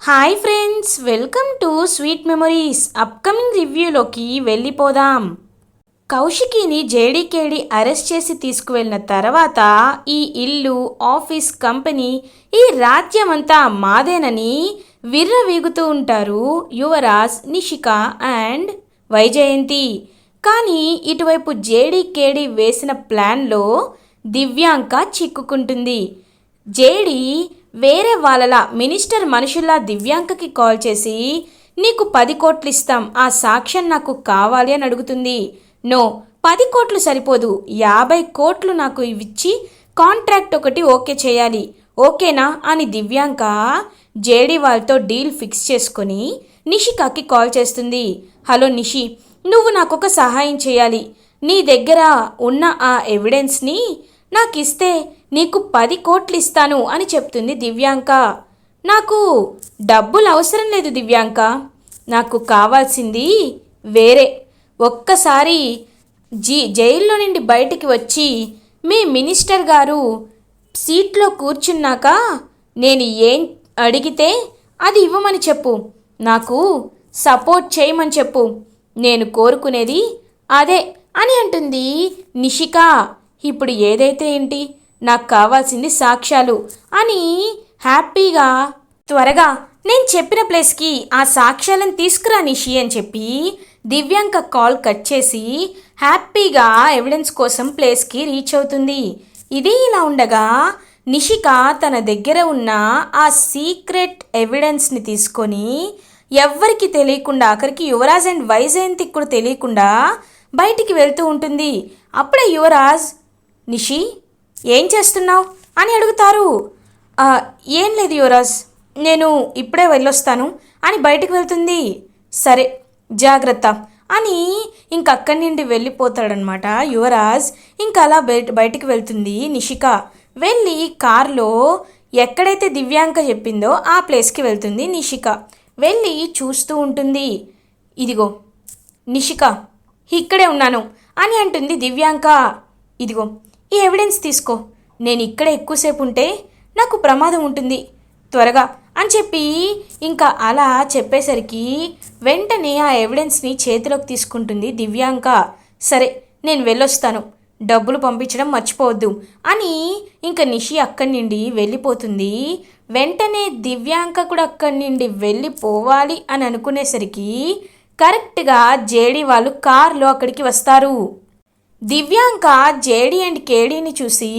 Hi friends welcome to sweet memories upcoming రివ్యూలోకి వెళ్ళిపోదాం. కౌశికిని జేడీకేడి arrest చేసి తీసుకువెళ్ళిన తర్వాత ఈ ఇల్లు ఆఫీస్ కంపెనీ ఈ రాజ్యమంతా మాదేనని విర్రవీగుతూ ఉంటారు యువరాజ్ నిషిక అండ్ వైజయంతి. కానీ ఇటువైపు జేడీకేడి వేసిన ప్లాన్లో దివ్యాంక చిక్కుకుంటుంది. జేడీ వేరే వాళ్ళలా మినిస్టర్ మనుషుల్లా దివ్యాంకకి కాల్ చేసి నీకు పది కోట్లు ఇస్తాం ఆ సాక్ష్యం నాకు కావాలి అని అడుగుతుంది. నో పది కోట్లు సరిపోదు. యాభై కోట్లు నాకు ఇచ్చి కాంట్రాక్ట్ ఒకటి ఓకే చేయాలి. ఓకేనా? అని దివ్యాంక జేడి వాళ్ళతో డీల్ ఫిక్స్ చేసుకొని నిషికాకి కాల్ చేస్తుంది. హలో నిషి నువ్వు నాకొక సహాయం చేయాలి. నీ దగ్గర ఉన్న ఆ ఎవిడెన్స్ని నాకు ఇస్తే నీకు పది కోట్లు ఇస్తాను అని చెప్తుంది దివ్యాంక. నాకు డబ్బులు అవసరం లేదు దివ్యాంక. నాకు కావాల్సింది వేరే. ఒక్కసారి జీ జైల్లో నుండి బయటికి వచ్చి మీ మినిస్టర్ గారు సీట్లో కూర్చున్నాక నేను ఏం అడిగితే అది ఇవ్వమని చెప్పు. నాకు సపోర్ట్ చేయమని చెప్పు. నేను కోరుకునేది అదే అని అంటుంది నిషిక. ఇప్పుడు ఏదైతే ఏంటి? నాకు కావాల్సింది సాక్ష్యాలు అని హ్యాపీగా త్వరగా నేను చెప్పిన ప్లేస్కి ఆ సాక్ష్యాలను తీసుకురా నిషి అని చెప్పి దివ్యాంక కాల్ కట్ చేసి హ్యాపీగా ఎవిడెన్స్ కోసం ప్లేస్కి రీచ్ అవుతుంది. ఇది ఇలా ఉండగా నిషిక తన దగ్గర ఉన్న ఆ సీక్రెట్ ఎవిడెన్స్ని తీసుకొని ఎవ్వరికి తెలియకుండా అక్కడికి యువరాజ్ అండ్ వైజయంతికి కూడా తెలియకుండా బయటికి వెళ్తూ ఉంటుంది. అప్పుడే యువరాజ్ నిషి ఏం చేస్తున్నావు? అని అడుగుతారు. ఏం లేదు యువరాజ్ నేను ఇప్పుడే వెళ్ళొస్తాను అని బయటకు వెళ్తుంది. సరే జాగ్రత్త అని ఇంక అక్కడి నుండి వెళ్ళిపోతాడనమాట యువరాజ్. ఇంకా అలా బయట బయటికి వెళ్తుంది నిషిక. వెళ్ళి కారులో ఎక్కడైతే దివ్యాంక చెప్పిందో ఆ ప్లేస్కి వెళ్తుంది నిషిక. వెళ్ళి చూస్తూ ఉంటుంది. ఇదిగో నిషిక ఇక్కడే ఉన్నాను అని అంటుంది దివ్యాంక. ఇదిగో ఈ ఎవిడెన్స్ తీసుకో. నేను ఇక్కడ ఎక్కువసేపు ఉంటే నాకు ప్రమాదం ఉంటుంది. త్వరగా అని చెప్పి ఇంకా అలా చెప్పేసరికి వెంటనే ఆ ఎవిడెన్స్ని చేతిలోకి తీసుకుంటుంది దివ్యాంక. సరే నేను వెళ్ళొస్తాను. డబ్బులు పంపించడం మర్చిపోవద్దు అని ఇంకా నిషి అక్కడి నుండి వెళ్ళిపోతుంది. వెంటనే దివ్యాంక కూడా అక్కడి నుండి వెళ్ళిపోవాలి అని అనుకునేసరికి కరెక్ట్గా జేడీ వాళ్ళు కారులో అక్కడికి వస్తారు. దివ్యాంక జేడీ అండ్ కేడీని చూసి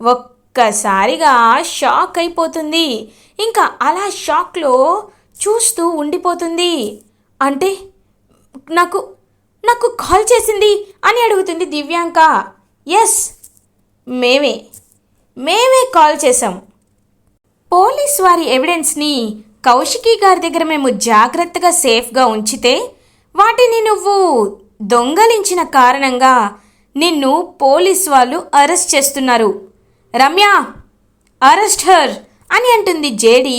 ఒక్కసారిగా షాక్ అయిపోతుంది. ఇంకా అలా షాక్లో చూస్తూ ఉండిపోతుంది. అంటే నాకు నాకు కాల్ చేసింది అని అడుగుతుంది దివ్యాంక. ఎస్ మేమే మేమే కాల్ చేసాం పోలీస్ వారి ఎవిడెన్స్ని కౌశికి గారి దగ్గర మేము జాగ్రత్తగా సేఫ్గా ఉంచితే వాటిని నువ్వు దొంగలించిన కారణంగా నిన్ను పోలీస్ వాళ్ళు అరెస్ట్ చేస్తున్నారు. రమ్య అరెస్ట్ హర్ అని అంటుంది జేడి.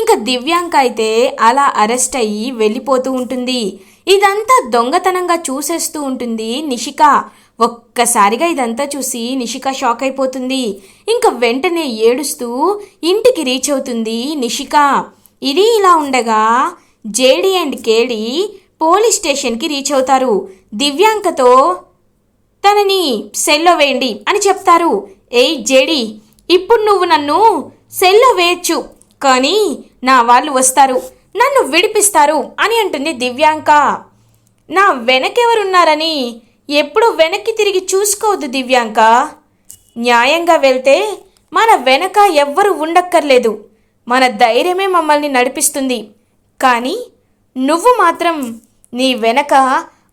ఇంకా దివ్యాంక అయితే అలా అరెస్ట్ అయ్యి వెళ్ళిపోతూ ఉంటుంది. ఇదంతా దొంగతనంగా చూసేస్తూ ఉంటుంది నిషిక. ఒక్కసారిగా ఇదంతా చూసి నిషిక షాక్ అయిపోతుంది. ఇంకా వెంటనే ఏడుస్తూ ఇంటికి రీచ్ అవుతుంది నిషిక. ఇది ఇలా ఉండగా జేడి అండ్ కేడి పోలీస్ స్టేషన్కి రీచ్ అవుతారు. దివ్యాంకతో తనని సెల్లో వేయండి అని చెప్తారు. ఏయ్ జేడి ఇప్పుడు నువ్వు నన్ను సెల్లో వేయచ్చు కానీ నా వాళ్ళు వస్తారు నన్ను విడిపిస్తారు అని అంటుంది దివ్యాంక. నా వెనకెవరున్నారని ఎప్పుడు వెనక్కి తిరిగి చూసుకోవద్దు దివ్యాంక. న్యాయంగా వెళ్తే మన వెనక ఎవ్వరు ఉండక్కర్లేదు. మన ధైర్యమే మమ్మల్ని నడిపిస్తుంది. కానీ నువ్వు మాత్రం నీ వెనక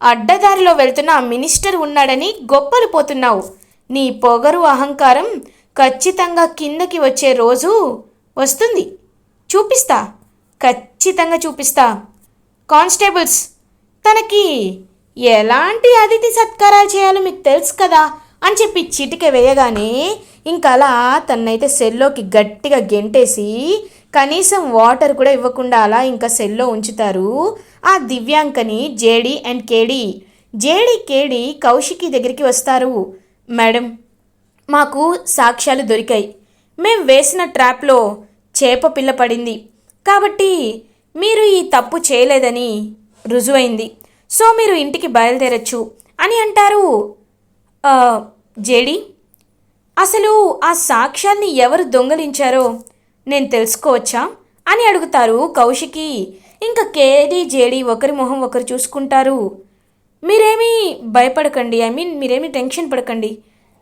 అడ్డదారిలో వెళ్తున్న ఆ మినిస్టర్ ఉన్నాడని గొప్పలు పోతున్నావు. నీ పొగరు అహంకారం ఖచ్చితంగా కిందకి వచ్చే రోజు వస్తుంది. చూపిస్తా. ఖచ్చితంగా చూపిస్తా. కానిస్టేబుల్స్ తనకి ఎలాంటి అతిథి సత్కారాలు చేయాలో మీకు తెలుసు కదా అని చెప్పి చిటిక వేయగానే ఇంకా అలా తన్నైతే సెల్లోకి గట్టిగా గెంటేసి కనీసం వాటర్ కూడా ఇవ్వకుండా అలా ఇంకా సెల్లో ఉంచుతారు. ఆ దివ్యాంకని JD and KD. JD KD Kaushiki దగ్గరికి వస్తారు. మేడం మాకు సాక్ష్యాలు దొరికాయి. మేం వేసిన ట్రాప్లో చేప పిల్ల పడింది. కాబట్టి మీరు ఈ తప్పు చేయలేదని రుజువైంది. సో మీరు ఇంటికి బయలుదేరచ్చు అని అంటారు జేడి. అసలు ఆ సాక్ష్యాన్ని ఎవరు దొంగలించారో నేను తెలుసుకోవచ్చా అని అడుగుతారు కౌశికి ఇంకా కేడీ జేడి ఒకరి మొహం ఒకరు చూసుకుంటారు. మీరేమీ భయపడకండి. ఐ మీన్ మీరేమీ టెన్షన్ పడకండి.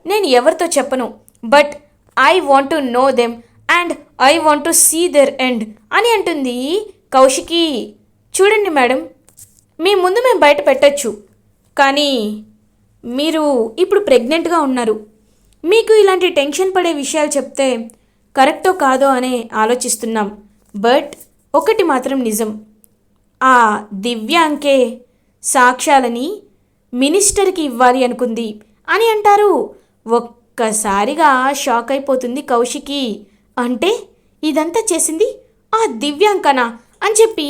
నేను ఎవరితో చెప్పను. But I want to know them and I want to see their end అని అంటుంది కౌశికి. చూడండి మేడం మీ ముందు మేము బయట పెట్టచ్చు. కానీ మీరు ఇప్పుడు ప్రెగ్నెంట్గా ఉన్నారు. మీకు ఇలాంటి టెన్షన్ పడే విషయాలు చెప్తే కరెక్టో కాదో అనే ఆలోచిస్తున్నాం. బట్ ఒకటి మాత్రం నిజం. ఆ దివ్యాంకే సాక్ష్యాలని మినిస్టర్కి ఇవ్వాలి అనుకుంది. అని అంటారు. ఒక్కసారిగా షాక్ అయిపోతుంది కౌశికి. అంటే ఇదంతా చేసింది ఆ దివ్యాంకనా? అని చెప్పి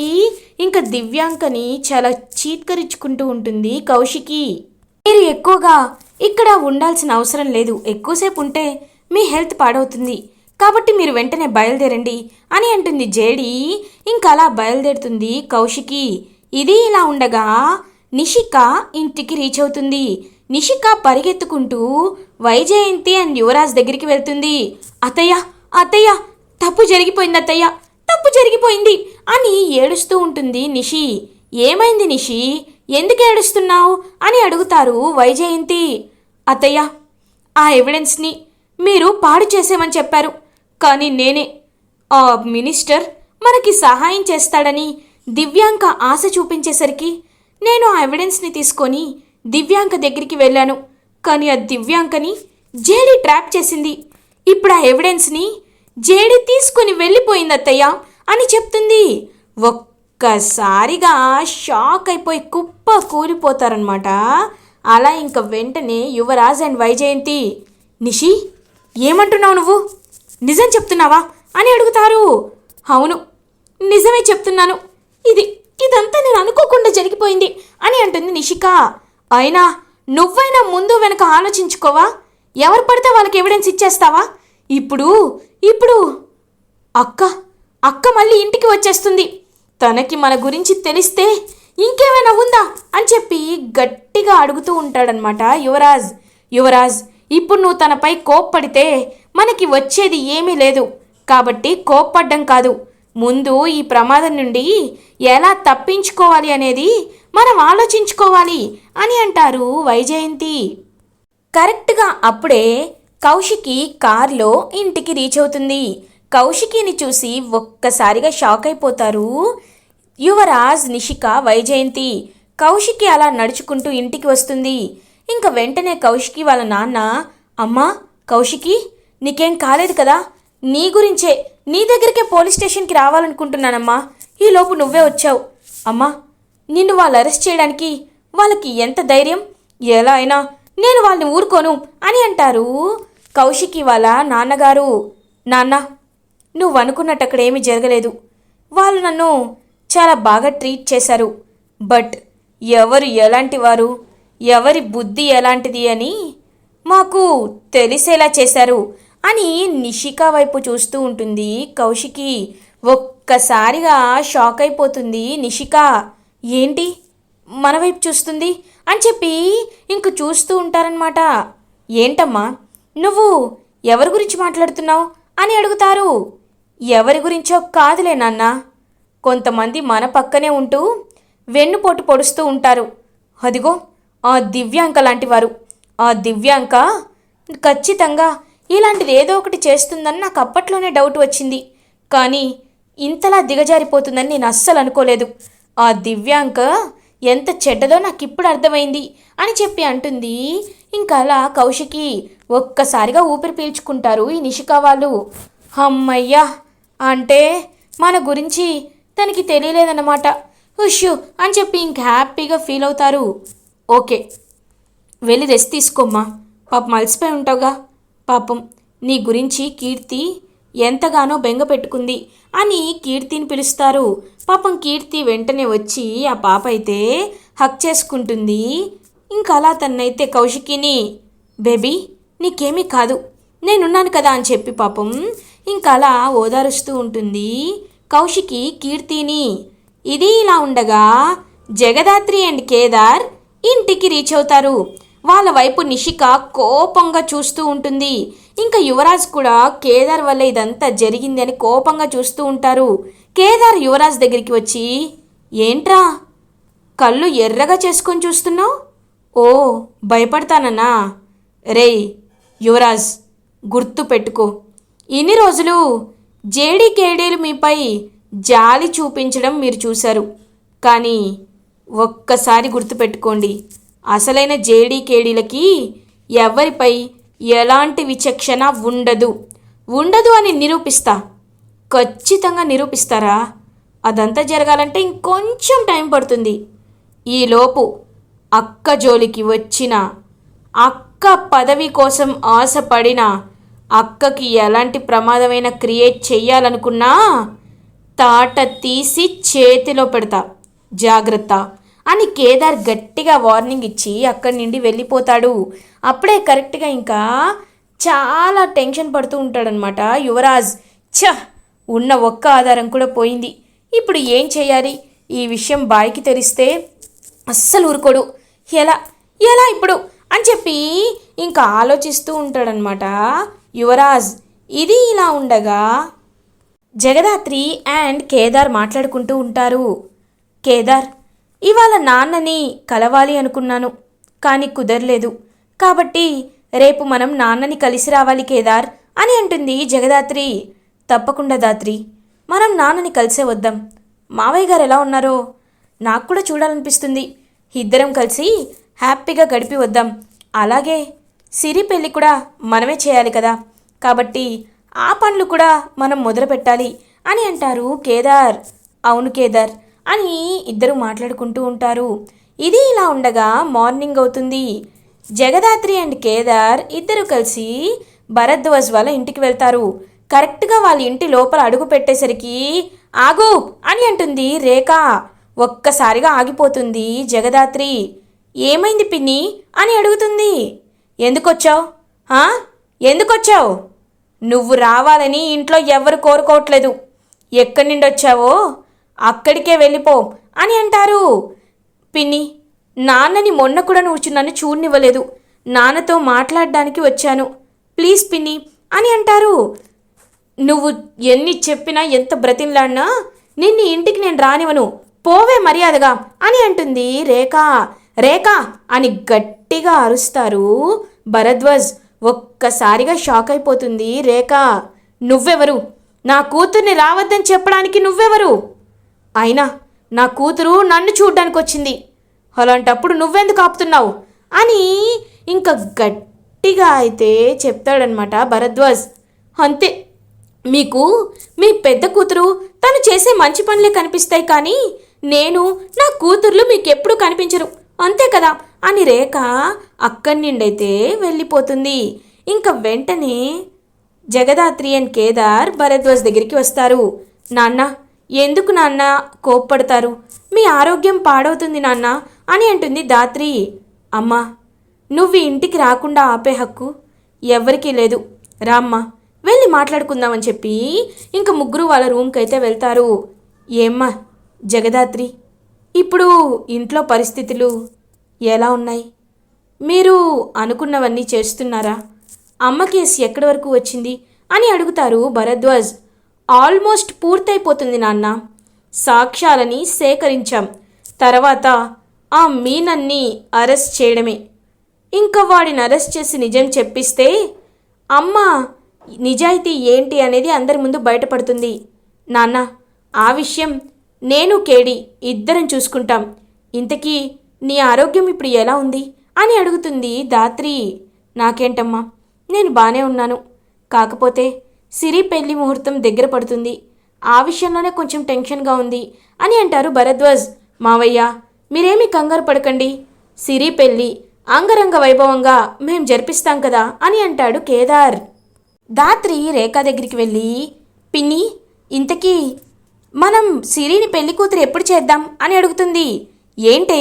ఇంకా దివ్యాంకని చాలా చీత్కరించుకుంటూ ఉంటుంది కౌశికి. మీరు ఎక్కువగా ఇక్కడ ఉండాల్సిన అవసరం లేదు. ఎక్కువసేపు ఉంటే మీ హెల్త్ పాడవుతుంది. కాబట్టి మీరు వెంటనే బయలుదేరండి అని అంటుంది జేడి. ఇంకా అలా బయలుదేరుతుంది కౌశికి. ఇది ఇలా ఉండగా నిషిక ఇంటికి రీచ్ అవుతుంది. నిషిక పరిగెత్తుకుంటూ వైజయంతి అండ్ యువరాజ్ దగ్గరికి వెళ్తుంది. అతయ్య అతయ్య తప్పు జరిగిపోయింది అత్తయ్య తప్పు జరిగిపోయింది అని ఏడుస్తూ ఉంటుంది నిషి. ఏమైంది నిషి? ఎందుకు ఏడుస్తున్నావు? అని అడుగుతారు వైజయంతి. అతయ్య ఆ ఎవిడెన్స్ని మీరు పాడు చేసేమని చెప్పారు. కానీ నేనే. ఆ మినిస్టర్ మనకి సహాయం చేస్తాడని దివ్యాంక ఆశ చూపించేసరికి నేను ఆ ఎవిడెన్స్ని తీసుకొని దివ్యాంక దగ్గరికి వెళ్ళాను. కానీ ఆ దివ్యాంకని జేడి ట్రాప్ చేసింది. ఇప్పుడు ఆ ఎవిడెన్స్ని జేడి తీసుకొని వెళ్ళిపోయింది అత్తయ్య అని చెప్తుంది. ఒక్కసారిగా షాక్ అయిపోయి కుప్ప కూలిపోతారనమాట అలా ఇంక వెంటనే యువరాజ్ అండ్ వైజయంతి. నిషి ఏమంటున్నావు నువ్వు? నిజం చెప్తున్నావా అని అడుగుతారు. అవును నిజమే చెప్తున్నాను. ఇది ఇదంతా నేను అనుకోకుండా జరిగిపోయింది అని అంటుంది నిషిక. అయినా నువ్వైనా ముందు వెనక ఆలోచించుకోవా? ఎవరు పడితే వాళ్ళకి ఎవిడెన్స్ ఇచ్చేస్తావా? ఇప్పుడు ఇప్పుడు అక్క అక్క మళ్ళీ ఇంటికి వచ్చేస్తుంది. తనకి మన గురించి తెలిస్తే ఇంకేమైనా ఉందా అని చెప్పి గట్టిగా అడుగుతూ ఉంటాడనమాట యువరాజ్. యువరాజ్ ఇప్పుడు నువ్వు తనపై కోప్పడితే మనకి వచ్చేది ఏమీ లేదు. కాబట్టి కోప్పడ్డం కాదు. ముందు ఈ ప్రమాదం నుండి ఎలా తప్పించుకోవాలి అనేది మనం ఆలోచించుకోవాలి అని అంటారు వైజయంతి. కరెక్ట్గా అప్పుడే కౌశికి కార్లో ఇంటికి రీచ్ అవుతుంది. కౌశికిని చూసి ఒక్కసారిగా షాక్ అయిపోతారు యువరాజ్ నిషిక వైజయంతి. కౌశికి అలా నడుచుకుంటూ ఇంటికి వస్తుంది. ఇంకా వెంటనే కౌశికి వాళ్ళ నాన్న అమ్మా కౌశికి నీకేం కాలేదు కదా? నీ గురించే. నీ దగ్గరికే పోలీస్ స్టేషన్కి రావాలనుకుంటున్నానమ్మా. ఈలోపు నువ్వే వచ్చావు. అమ్మా నిన్ను వాళ్ళు అరెస్ట్ చేయడానికి వాళ్ళకి ఎంత ధైర్యం? ఎలా అయినా నేను వాళ్ళని ఊరుకోను అని అంటారు కౌశికి వాళ్ళ నాన్నగారు. నాన్న నువ్వు అనుకున్నట్టు అక్కడ ఏమీ జరగలేదు. వాళ్ళు నన్ను చాలా బాగా ట్రీట్ చేశారు. బట్ ఎవరు ఎలాంటి వారు? ఎవరి బుద్ధి ఎలాంటిది అని మాకు తెలిసేలా చేశారు. అని నిషిక వైపు చూస్తూ ఉంటుంది. కౌశికి ఒక్కసారిగా షాక్ అయిపోతుంది నిషిక. ఏంటి? మన వైపు చూస్తుంది? అని చెప్పి ఇంక చూస్తూ ఉంటారనమాట ఏంటమ్మా? నువ్వు ఎవరి గురించి మాట్లాడుతున్నావు? అని అడుగుతారు. ఎవరి గురించో కాదులే నాన్న. కొంతమంది మన పక్కనే ఉంటూ వెన్నుపోటు పొడుస్తూ ఉంటారు. అదిగో ఆ దివ్యాంక లాంటి వారు. ఆ దివ్యాంక ఖచ్చితంగా ఇలాంటిది ఏదో ఒకటి చేస్తుందని నాకు అప్పట్లోనే డౌట్ వచ్చింది. కానీ ఇంతలా దిగజారిపోతుందని నేను అస్సలు అనుకోలేదు. ఆ దివ్యాంక ఎంత చెడ్డదో నాకు ఇప్పుడు అర్థమైంది అని చెప్పి అంటుంది. ఇంకా అలా కౌశికి ఒక్కసారిగా ఊపిరి పీల్చుకుంటారు ఈ నిషిక వాళ్ళు. అమ్మయ్యా అంటే మన గురించి తనకి తెలియలేదన్నమాట. ఉష్యు అని చెప్పి ఇంక హ్యాపీగా ఫీల్ అవుతారు. ఓకే వెళ్ళి రెస్ట్ తీసుకోమ్మా. పాప మలిసిపోయి ఉంటావుగా. పాపం నీ గురించి కీర్తి ఎంతగానో బెంగ పెట్టుకుంది అని కీర్తిని పిలుస్తారు. పాపం కీర్తి వెంటనే వచ్చి ఆ పాప అయితే హక్ చేసుకుంటుంది. ఇంకా అలా తన్నైతే కౌశికిని బేబీ నీకేమీ కాదు. నేనున్నాను కదా అని చెప్పి పాపం ఇంకా అలా ఓదారుస్తూ ఉంటుంది. కౌశికి కీర్తిని ఇది ఇలా ఉండగా జగదాత్రి అండ్ కేదార్ ఇంటికి రీచ్ అవుతారు. వాళ్ళ వైపు నిషిక కోపంగా చూస్తూ ఉంటుంది. ఇంకా యువరాజ్ కూడా కేదార్ వల్ల ఇదంతా జరిగింది అని కోపంగా చూస్తూ ఉంటారు. కేదార్ యువరాజ్ దగ్గరికి వచ్చి ఏంట్రా? కళ్ళు ఎర్రగా చేసుకొని చూస్తున్నావు? ఓ భయపడతానన్నా. రేయ్ యువరాజ్ గుర్తు పెట్టుకో. ఇన్ని రోజులు జేడీకేడీలు మీపై జాలి చూపించడం మీరు చూశారు. కానీ ఒక్కసారి గుర్తుపెట్టుకోండి అసలైన జేడీకేడీలకి ఎవరిపై ఎలాంటి విచక్షణ ఉండదు. ఉండదు అని నిరూపిస్తా. ఖచ్చితంగా నిరూపిస్తారా? అదంతా జరగాలంటే ఇంకొంచెం టైం పడుతుంది. ఈలోపు అక్క జోలికి వచ్చిన అక్క పదవి కోసం ఆశపడిన అక్కకి ఎలాంటి ప్రమాదమైన క్రియేట్ చెయ్యాలనుకున్నా తాట తీసి చేతిలో పెడతా. జాగ్రత్త. అని కేదార్ గట్టిగా వార్నింగ్ ఇచ్చి అక్కడి నుండి వెళ్ళిపోతాడు. అప్పుడే కరెక్ట్గా ఇంకా చాలా టెన్షన్ పడుతూ ఉంటాడనమాట యువరాజ్. ఛ! ఉన్న ఒక్క ఆధారం కూడా పోయింది. ఇప్పుడు ఏం చేయాలి? ఈ విషయం బాయికి తెరిస్తే అస్సలు ఊరుకోడు. ఎలా? ఎలా ఇప్పుడు? అని చెప్పి ఇంకా ఆలోచిస్తూ ఉంటాడనమాట యువరాజ్. ఇది ఇలా ఉండగా జగదాత్రి అండ్ కేదార్ మాట్లాడుకుంటూ ఉంటారు. కేదార్ ఇవాళ నాన్నని కలవాలి అనుకున్నాను కానీ కుదరలేదు. కాబట్టి రేపు మనం నాన్నని కలిసి రావాలి కేదార్ అని అంటుంది జగదాత్రి. తప్పకుండా దాత్రి మనం నాన్నని కలిసే వద్దాం. మావయ్య గారు ఎలా ఉన్నారో నాకు కూడా చూడాలనిపిస్తుంది. ఇద్దరం కలిసి హ్యాపీగా గడిపి వద్దాం. అలాగే సిరి పెళ్ళి కూడా మనమే చేయాలి కదా. కాబట్టి ఆ పనులు కూడా మనం మొదలు పెట్టాలి అని అంటారు కేదార్. అవును కేదార్ అని ఇద్దరు మాట్లాడుకుంటూ ఉంటారు. ఇది ఇలా ఉండగా మార్నింగ్ అవుతుంది. జగదాత్రి అండ్ కేదార్ ఇద్దరు కలిసి భరద్వాజ్ వాళ్ళ ఇంటికి వెళ్తారు. కరెక్ట్గా వాళ్ళ ఇంటి లోపల అడుగు పెట్టేసరికి ఆగు అని అంటుంది రేఖ. ఒక్కసారిగా ఆగిపోతుంది జగదాత్రి. ఏమైంది పిన్ని? అని అడుగుతుంది. ఎందుకొచ్చావు? ఎందుకొచ్చావు? నువ్వు రావాలని ఇంట్లో ఎవరు కోరుకోవట్లేదు. ఎక్కడి నుండి వచ్చావో అక్కడికే వెళ్ళిపో అని అంటారు. పిన్ని నాన్నని మొన్న కూడా నువ్వు నన్ను చూడనివ్వలేదు. నాన్నతో మాట్లాడడానికి వచ్చాను. ప్లీజ్ పిన్ని అని అంటారు. నువ్వు ఎన్ని చెప్పినా ఎంత బ్రతిన్లాడినా నిన్ను ఇంటికి నేను రానివను పోవే మర్యాదగా అని అంటుంది రేఖ. రేఖ అని గట్టిగా అరుస్తారు భరద్వాజ్. ఒక్కసారిగా షాక్ అయిపోతుంది రేఖ. నువ్వెవరు? నా కూతుర్ని రావద్దని చెప్పడానికి నువ్వెవరు? అయినా నా కూతురు నన్ను చూడ్డానికి వచ్చింది అలాంటప్పుడు నువ్వెందుకు ఆపుతున్నావు? అని ఇంకా గట్టిగా అయితే చెప్తాడనమాట భరద్వాజ్. అంతే. మీకు మీ పెద్ద కూతురు తను చేసే మంచి పనులే కనిపిస్తాయి కానీ నేను నా కూతుర్లు మీకు ఎప్పుడు కనిపించరు. అంతే కదా? అని రేఖ అక్కడి నుండైతే వెళ్ళిపోతుంది. ఇంకా వెంటనే జగదాత్రి అండ్ కేదార్ భరద్వాజ్ దగ్గరికి వస్తారు. నాన్న ఎందుకు నాన్న కోప్పడతారు? మీ ఆరోగ్యం పాడవుతుంది నాన్న అని అంటుంది దాత్రి. అమ్మా నువ్వు ఇంటికి రాకుండా ఆపే హక్కు ఎవ్వరికీ లేదు. రామ్మ వెళ్ళి మాట్లాడుకుందామని చెప్పి ఇంక ముగ్గురు వాళ్ళ రూమ్కి అయితే వెళ్తారు. ఏమ్మా జగదాత్రి ఇప్పుడు ఇంట్లో పరిస్థితులు ఎలా ఉన్నాయి? మీరు అనుకున్నవన్నీ చేస్తున్నారా? అమ్మ కేసు ఎక్కడి వరకు వచ్చింది అని అడుగుతారు భరద్వాజ్. ఆల్మోస్ట్ పూర్తయిపోతుంది నాన్న. సాక్ష్యాలని సేకరించాం. తర్వాత ఆ మీనన్ని అరెస్ట్ చేయడమే. ఇంకా వాడిని అరెస్ట్ చేసి నిజం చెప్పిస్తే అమ్మ నిజాయితీ ఏంటి అనేది అందరి ముందు బయటపడుతుంది. నాన్న ఆ విషయం నేను కేడి ఇద్దరం చూసుకుంటాం. ఇంతకీ నీ ఆరోగ్యం ఇప్పుడు ఎలా ఉంది? అని అడుగుతుంది దాత్రి. నాకేంటమ్మా? నేను బాగానే ఉన్నాను. కాకపోతే సిరి పెళ్ళి ముహూర్తం దగ్గర పడుతుంది. ఆ విషయంలోనే కొంచెం టెన్షన్గా ఉంది అని అంటారు భరద్వాజ్. మావయ్య మీరేమీ కంగారు పడకండి. సిరి పెళ్ళి అంగరంగ వైభవంగా మేం జరిపిస్తాం కదా అని అంటాడు కేదార్. దాత్రి రేఖ దగ్గరికి వెళ్ళి పిన్ని ఇంతకీ మనం సిరిని పెళ్ళి కూతురు ఎప్పుడు చేద్దాం అని అడుగుతుంది. ఏంటే?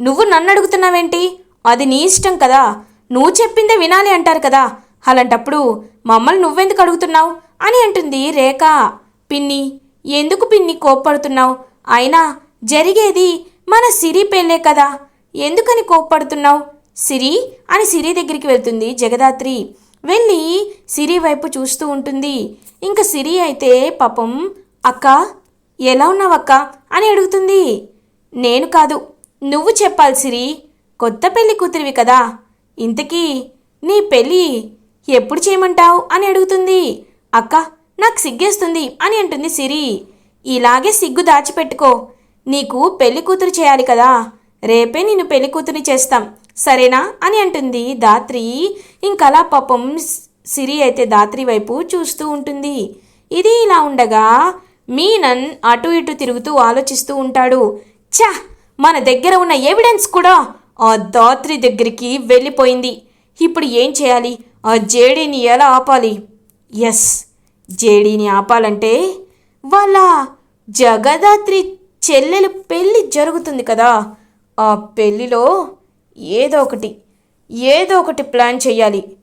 నువ్వు నన్ను అడుగుతున్నావేంటి? అది నీ ఇష్టం కదా. నువ్వు చెప్పిందే వినాలి అంటారు కదా. అలాంటప్పుడు మమ్మల్ని నువ్వెందుకు అడుగుతున్నావు? అని అంటుంది రేఖ. పిన్ని ఎందుకు పిన్ని కోప్పడుతున్నావు? అయినా జరిగేది మన సిరి పెళ్ళే కదా. ఎందుకని కోప్పడుతున్నావు? సిరి అని సిరి దగ్గరికి వెళ్తుంది జగదాత్రి. వెళ్ళి సిరి వైపు చూస్తూ ఉంటుంది. ఇంకా సిరి అయితే పాపం అక్క ఎలా ఉన్నావక్క? అని అడుగుతుంది. నేను కాదు నువ్వు చెప్పాలి సిరి. కొత్త పెళ్ళి కూతురివి కదా. ఇంతకీ నీ పెళ్ళి ఎప్పుడు చేయమంటావు? అని అడుగుతుంది. అక్క నాకు సిగ్గేస్తుంది అని అంటుంది సిరి. ఇలాగే సిగ్గు దాచిపెట్టుకో. నీకు పెళ్ళి కూతురు చేయాలి కదా. రేపే నిన్ను పెళ్ళి కూతురిని చేస్తాం. సరేనా? అని అంటుంది దాత్రి ఇంకలా పాపం సిరి అయితే దాత్రి వైపు చూస్తూ ఉంటుంది. ఇది ఇలా ఉండగా మీనన్ అటు ఇటు తిరుగుతూ ఆలోచిస్తూ ఉంటాడు. ఛా! మన దగ్గర ఉన్న ఎవిడెన్స్ కూడా ఆ దాత్రి దగ్గరికి వెళ్ళిపోయింది. ఇప్పుడు ఏం చేయాలి? ఆ జేడీని ఎలా ఆపాలి? ఎస్ జేడీని ఆపాలంటే వాళ్ళ జగదాత్రి చెల్లెలు పెళ్ళి జరుగుతుంది కదా. ఆ పెళ్ళిలో ఏదో ఒకటి ఏదో ఒకటి ప్లాన్ చెయ్యాలి.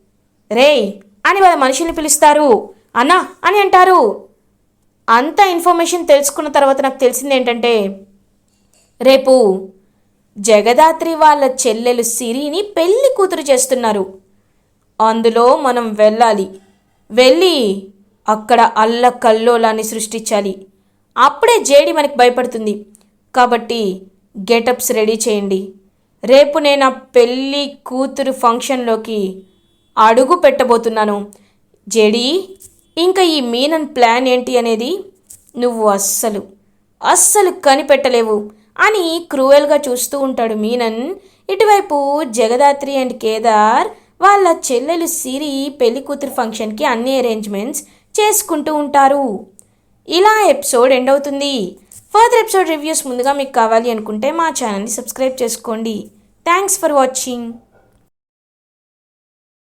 రేయ్ అని వాళ్ళ మనుషుల్ని పిలుస్తారు. అన్నా అని అంటారు. అంత ఇన్ఫర్మేషన్ తెలుసుకున్న తర్వాత నాకు తెలిసింది ఏంటంటే రేపు జగదాత్రి వాళ్ళ చెల్లెలు సిరిని పెళ్ళి కూతురు చేస్తున్నారు. అందులో మనం వెళ్ళాలి. వెళ్ళి అక్కడ అల్ల కల్లోలాన్ని సృష్టించాలి. అప్పుడే జేడి మనకి భయపడుతుంది. కాబట్టి గెటప్స్ రెడీ చేయండి. రేపు నేను ఆ పెళ్ళి కూతురు ఫంక్షన్లోకి అడుగు పెట్టబోతున్నాను. జేడి ఇంకా ఈ మీనన్ ప్లాన్ ఏంటి అనేది నువ్వు అస్సలు అస్సలు కనిపెట్టలేవు అని క్రూయల్గా చూస్తూ ఉంటాడు మీనన్. ఇటువైపు జగదాత్రి అండ్ కేదార్ వాళ్ళ చెల్లెలు సిరి పెళ్ళి కూతురు ఫంక్షన్కి అన్ని అరేంజ్మెంట్స్ చేసుకుంటూ ఉంటారు. ఇలా ఎపిసోడ్ ఎండ్ అవుతుంది. ఫర్దర్ ఎపిసోడ్ రివ్యూస్ ముందుగా మీకు కావాలి అనుకుంటే మా ఛానల్ని సబ్స్క్రైబ్ చేసుకోండి. Thanks for watching